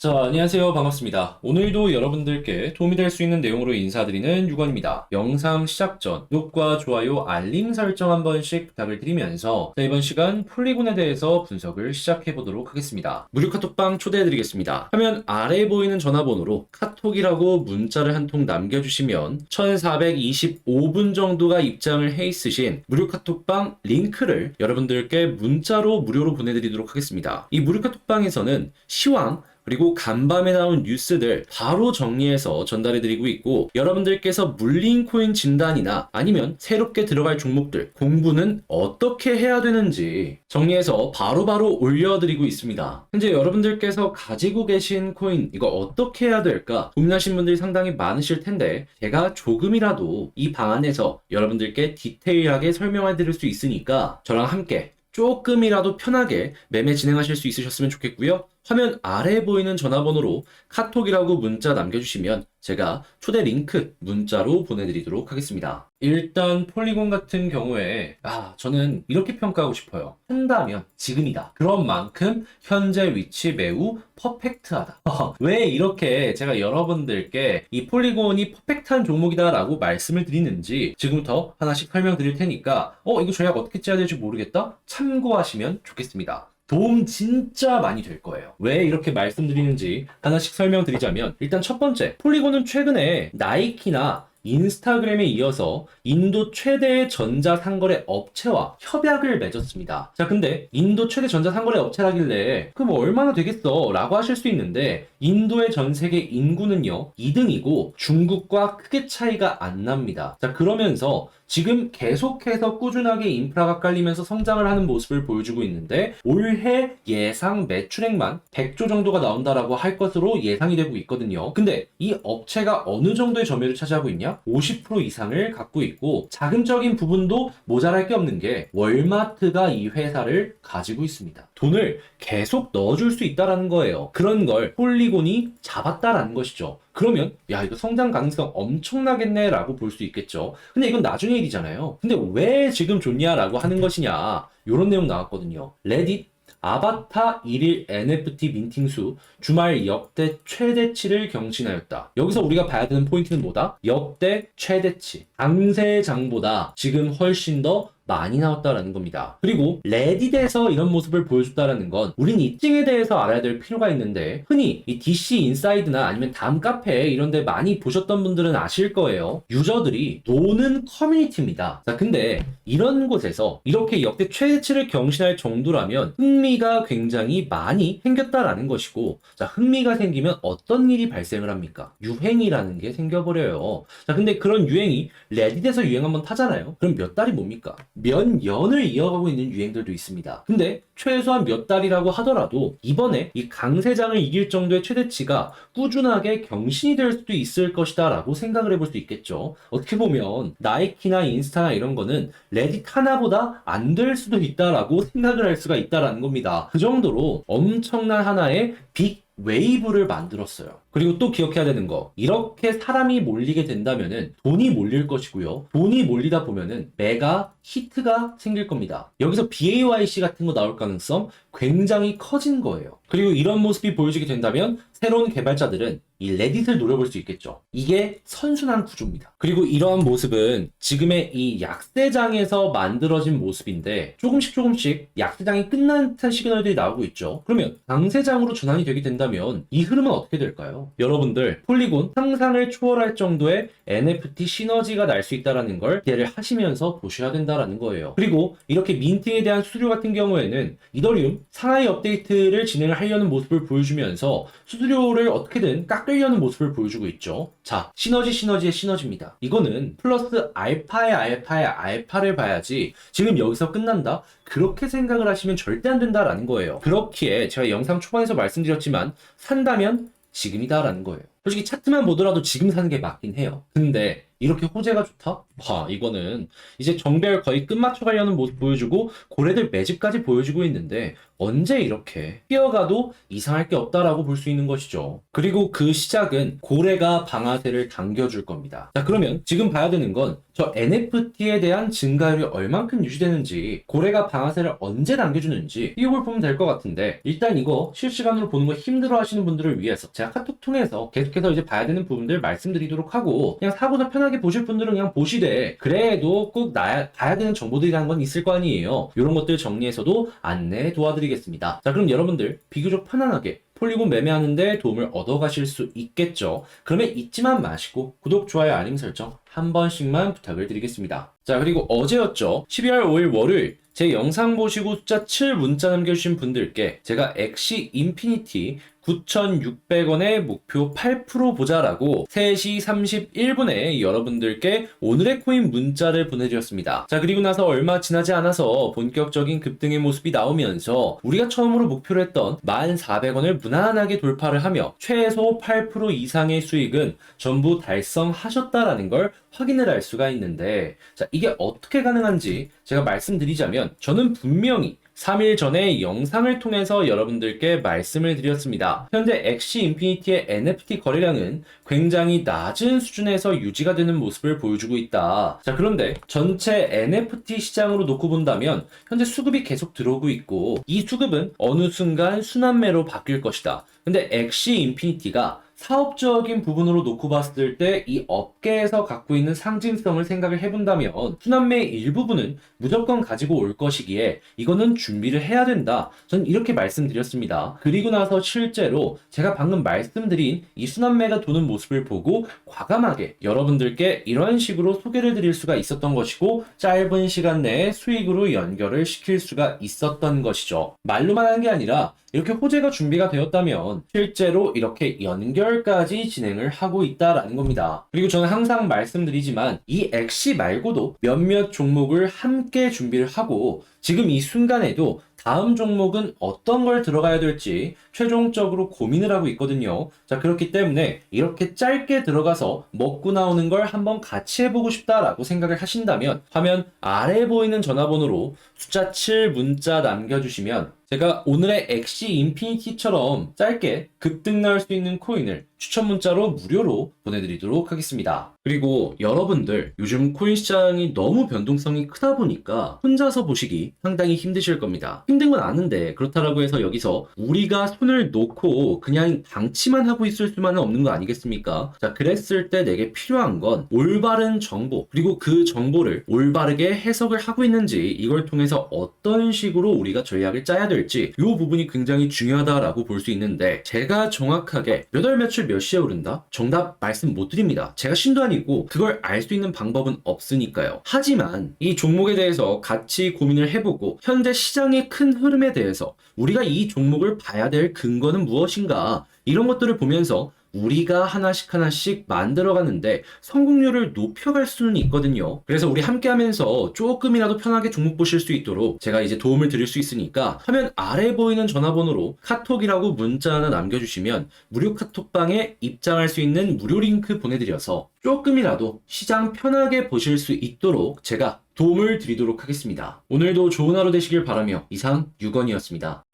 자, 안녕하세요. 반갑습니다. 오늘도 여러분들께 도움이 될 수 있는 내용으로 인사드리는 유건입니다. 영상 시작 전 구독과 좋아요, 알림 설정 한 번씩 부탁을 드리면서 자, 이번 시간 폴리곤에 대해서 분석을 시작해 보도록 하겠습니다. 무료 카톡방 초대해 드리겠습니다. 화면 아래에 보이는 전화번호로 카톡이라고 문자를 한 통 남겨주시면 1425분 정도가 입장을 해 있으신 무료 카톡방 링크를 여러분들께 문자로 무료로 보내드리도록 하겠습니다. 이 무료 카톡방에서는 시황 그리고 간밤에 나온 뉴스들 바로 정리해서 전달해드리고 있고 여러분들께서 물린 코인 진단이나 아니면 새롭게 들어갈 종목들 공부는 어떻게 해야 되는지 정리해서 바로바로 올려드리고 있습니다. 현재 여러분들께서 가지고 계신 코인 이거 어떻게 해야 될까 고민하신 분들이 상당히 많으실 텐데 제가 조금이라도 이 방안에서 여러분들께 디테일하게 설명해 드릴 수 있으니까 저랑 함께 조금이라도 편하게 매매 진행하실 수 있으셨으면 좋겠고요. 화면 아래에 보이는 전화번호로 카톡이라고 문자 남겨주시면 제가 초대 링크 문자로 보내드리도록 하겠습니다. 일단 폴리곤 같은 경우에 아 저는 이렇게 평가하고 싶어요. 한다면 지금이다. 그런 만큼 현재 위치 매우 퍼펙트하다. 왜 이렇게 제가 여러분들께 이 폴리곤이 퍼펙트한 종목이다라고 말씀을 드리는지 지금부터 하나씩 설명드릴 테니까 어 이거 전략 어떻게 짜야 될지 모르겠다 참고하시면 좋겠습니다. 도움 진짜 많이 될 거예요. 왜 이렇게 말씀드리는지 하나씩 설명드리자면 일단 첫 번째 폴리곤은 최근에 나이키나 인스타그램에 이어서 인도 최대의 전자상거래 업체와 협약을 맺었습니다. 자, 근데 인도 최대 전자상거래 업체라길래 그럼 얼마나 되겠어? 라고 하실 수 있는데 인도의 전 세계 인구는요 2등이고 중국과 크게 차이가 안 납니다. 자, 그러면서 지금 계속해서 꾸준하게 인프라가 깔리면서 성장을 하는 모습을 보여주고 있는데 올해 예상 매출액만 100조 정도가 나온다라고 할 것으로 예상이 되고 있거든요. 근데 이 업체가 어느 정도의 점유율을 차지하고 있냐? 50% 이상을 갖고 있고 자금적인 부분도 모자랄 게 없는 게 월마트가 이 회사를 가지고 있습니다. 돈을 계속 넣어줄 수 있다라는 거예요. 그런 걸 폴리곤이 잡았다라는 것이죠. 그러면 야 이거 성장 가능성 엄청나겠네라고 볼 수 있겠죠. 근데 이건 나중에 일이잖아요. 근데 왜 지금 좋냐라고 하는 것이냐 이런 내용 나왔거든요. 레딧 아바타 1일 NFT 민팅 수 주말 역대 최대치를 경신하였다. 여기서 우리가 봐야 되는 포인트는 뭐다? 역대 최대치. 강세장보다 지금 훨씬 더 많이 나왔다라는 겁니다. 그리고 레딧에서 이런 모습을 보여줬다라는 건 우린 이 찡에 대해서 알아야 될 필요가 있는데 흔히 이 DC 인사이드나 아니면 다음 카페 이런 데 많이 보셨던 분들은 아실 거예요. 유저들이 노는 커뮤니티입니다. 자, 근데 이런 곳에서 이렇게 역대 최대치를 경신할 정도라면 흥미가 굉장히 많이 생겼다라는 것이고 자, 흥미가 생기면 어떤 일이 발생을 합니까? 유행이라는 게 생겨버려요. 자, 근데 그런 유행이 레딧에서 유행 한번 타잖아요. 그럼 몇 달이 뭡니까? 몇 년을 이어가고 있는 유행들도 있습니다. 근데 최소한 몇 달이라고 하더라도 이번에 이 강세장을 이길 정도의 최대치가 꾸준하게 경신이 될 수도 있을 것이다 라고 생각을 해볼 수 있겠죠. 어떻게 보면 나이키나 인스타나 이런 거는 레딧 하나보다 안 될 수도 있다라고 생각을 할 수가 있다라는 겁니다. 그 정도로 엄청난 하나의 빅 웨이브를 만들었어요. 그리고 또 기억해야 되는 거. 이렇게 사람이 몰리게 된다면은 돈이 몰릴 것이고요. 돈이 몰리다 보면은 메가 히트가 생길 겁니다. 여기서 BAYC 같은 거 나올 가능성 굉장히 커진 거예요. 그리고 이런 모습이 보여지게 된다면 새로운 개발자들은 이 레딧을 노려볼 수 있겠죠. 이게 선순환 구조입니다. 그리고 이러한 모습은 지금의 이 약세장에서 만들어진 모습인데 조금씩 조금씩 약세장이 끝난 듯한 시그널들이 나오고 있죠. 그러면 강세장으로 전환이 되게 된다면 이 흐름은 어떻게 될까요? 여러분들 폴리곤 상상을 초월할 정도의 NFT 시너지가 날 수 있다는 걸 기대를 하시면서 보셔야 된다라는 거예요. 그리고 이렇게 민팅에 대한 수수료 같은 경우에는 이더리움 상하이 업데이트를 진행을 하려는 모습을 보여주면서 수수료를 어떻게든 깎으려는 모습을 보여주고 있죠. 자, 시너지 시너지의 시너지입니다. 이거는 플러스 알파의 알파의 알파를 봐야지 지금 여기서 끝난다? 그렇게 생각을 하시면 절대 안 된다라는 거예요. 그렇기에 제가 영상 초반에서 말씀드렸지만 산다면 지금이다라는 거예요. 솔직히 차트만 보더라도 지금 사는 게 맞긴 해요. 근데 이렇게 호재가 좋다? 와, 이거는 이제 정배열 거의 끝마쳐 가려는 모습 보여주고 고래들 매집까지 보여주고 있는데 언제 이렇게 뛰어가도 이상할 게 없다라고 볼 수 있는 것이죠. 그리고 그 시작은 고래가 방아쇠를 당겨줄 겁니다. 자, 그러면 지금 봐야 되는 건 저 NFT에 대한 증가율이 얼만큼 유지되는지 고래가 방아쇠를 언제 당겨주는지 이걸 보면 될 것 같은데 일단 이거 실시간으로 보는 거 힘들어 하시는 분들을 위해서 제가 카톡 통해서 계속해서 이제 봐야 되는 부분들 말씀드리도록 하고 그냥 사고나 편 하게 보실 분들은 그냥 보시되 그래도 꼭 나야, 봐야 되는 정보들이라는 건 있을 거 아니에요 이런 것들 정리해서도 안내 도와드리겠습니다 자 그럼 여러분들 비교적 편안하게 폴리곤 매매하는데 도움을 얻어가실 수 있겠죠. 그러면 잊지만 마시고 구독, 좋아요, 알림 설정 한 번씩만 부탁을 드리겠습니다. 자, 그리고 어제였죠. 12월 5일 월요일 제 영상 보시고 숫자 7 문자 남겨주신 분들께 제가 엑시 인피니티 9,600원의 목표 8% 보자라고 3시 31분에 여러분들께 오늘의 코인 문자를 보내드렸습니다. 자, 그리고 나서 얼마 지나지 않아서 본격적인 급등의 모습이 나오면서 우리가 처음으로 목표로 했던 1,400원을 무난하게 돌파를 하며 최소 8% 이상의 수익은 전부 달성하셨다라는 걸 확인을 할 수가 있는데 자, 이게 어떻게 가능한지 제가 말씀드리자면 저는 분명히 3일 전에 영상을 통해서 여러분들께 말씀을 드렸습니다. 현재 엑시 인피니티의 NFT 거래량은 굉장히 낮은 수준에서 유지가 되는 모습을 보여주고 있다. 자, 그런데 전체 NFT 시장으로 놓고 본다면 현재 수급이 계속 들어오고 있고 이 수급은 어느 순간 순환매로 바뀔 것이다. 근데 엑시 인피니티가 사업적인 부분으로 놓고 봤을 때 이 업계에서 갖고 있는 상징성을 생각을 해본다면 순환매의 일부분은 무조건 가지고 올 것이기에 이거는 준비를 해야 된다. 전 이렇게 말씀드렸습니다. 그리고 나서 실제로 제가 방금 말씀드린 이 순환매가 도는 모습을 보고 과감하게 여러분들께 이런 식으로 소개를 드릴 수가 있었던 것이고 짧은 시간 내에 수익으로 연결을 시킬 수가 있었던 것이죠. 말로만 하는 게 아니라 이렇게 호재가 준비가 되었다면 실제로 이렇게 연결 까지 진행을 하고 있다라는 겁니다. 그리고 저는 항상 말씀드리지만 이 엑시 말고도 몇몇 종목을 함께 준비를 하고 지금 이 순간에도 다음 종목은 어떤 걸 들어가야 될지 최종적으로 고민을 하고 있거든요. 자, 그렇기 때문에 이렇게 짧게 들어가서 먹고 나오는 걸 한번 같이 해보고 싶다라고 생각을 하신다면 화면 아래 보이는 전화번호로 숫자 7 문자 남겨주시면 제가 오늘의 엑시 인피니티처럼 짧게 급등 나올 수 있는 코인을 추천 문자로 무료로 보내드리도록 하겠습니다. 그리고 여러분들 요즘 코인 시장이 너무 변동성이 크다 보니까 혼자서 보시기 상당히 힘드실 겁니다. 힘든 건 아는데 그렇다라고 해서 여기서 우리가 손을 놓고 그냥 방치만 하고 있을 수만은 없는 거 아니겠습니까? 자, 그랬을 때 내게 필요한 건 올바른 정보 그리고 그 정보를 올바르게 해석을 하고 있는지 이걸 통해서 어떤 식으로 우리가 전략을 짜야 될지 이 부분이 굉장히 중요하다라고 볼 수 있는데 제가 정확하게 몇월 며칠 몇 시에 오른다? 정답 말씀 못 드립니다. 제가 신도 아니고 그걸 알 수 있는 방법은 없으니까요. 하지만 이 종목에 대해서 같이 고민을 해보고 현재 시장의 큰 흐름에 대해서 우리가 이 종목을 봐야 될 근거는 무엇인가 이런 것들을 보면서 우리가 하나씩 하나씩 만들어가는데 성공률을 높여갈 수는 있거든요. 그래서 우리 함께 하면서 조금이라도 편하게 종목 보실 수 있도록 제가 이제 도움을 드릴 수 있으니까 화면 아래 보이는 전화번호로 카톡이라고 문자 하나 남겨주시면 무료 카톡방에 입장할 수 있는 무료 링크 보내드려서 조금이라도 시장 편하게 보실 수 있도록 제가 도움을 드리도록 하겠습니다. 오늘도 좋은 하루 되시길 바라며 이상 유건이었습니다.